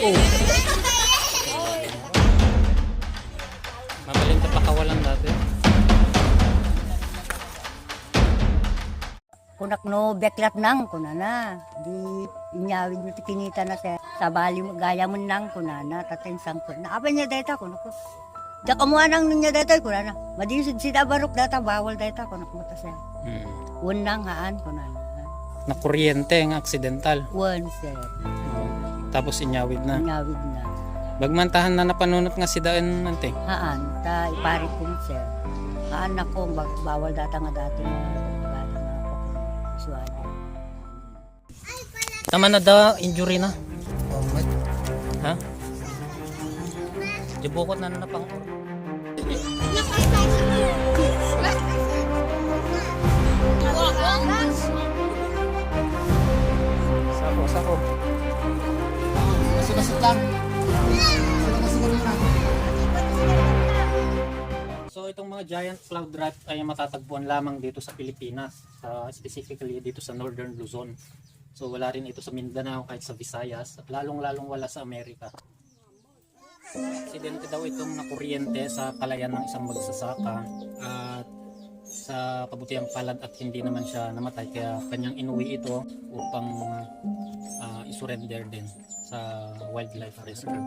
Oh. Mabaling tapakawalan dati. Kunak no, beklat nang kunana. Di inyawin mo tikinita na sa sabali mo, gaya mo nang kunana. Tatin sangkot. Naapa niya data kunak ko. Da kamuha nang niya data kunana. Madinsig sida barok data bawal data kunak mo ta siya. Hmm. Unang haan kunana. Na kuryente ang aksidental. One sir. Hmm. Tapos inyawid na. Inyawid na. Bagmantahan na napanunot nga si Daan nante. Haan ta ipari kong sir. Haan ako bag- bawal data nga dati na bali na ako suwali. Tama na da injury na. Ha? Jibukot na na pang lang. So itong mga giant cloud rat ay matatagpuan lamang dito sa Pilipinas, sa specifically dito sa Northern Luzon. So wala rin ito sa Mindanao kahit sa Visayas at lalong-lalong wala sa Amerika. Aksidente daw itong nakuryente sa palayan ng isang magsasaka at sa kabutihang palad at hindi naman siya namatay kaya kanyang inuwi ito upang ah, isurrender din sa wildlife rescue.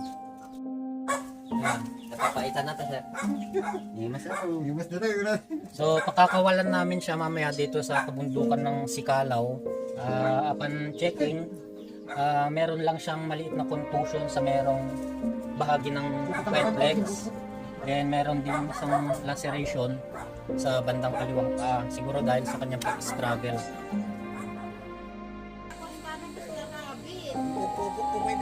Napapaitan na to, sir. Hindi mas ako. Yung mas dito, yun na. So, pakakawalan namin siya mamaya dito sa kabundukan ng Sikalaw. Ah, upon checking, ah, meron lang siyang maliit na contusion sa merong bahagi ng right legs. Then, meron din isang laceration sa bandang kaliwang paa. Siguro dahil sa kanyang pag-struggle.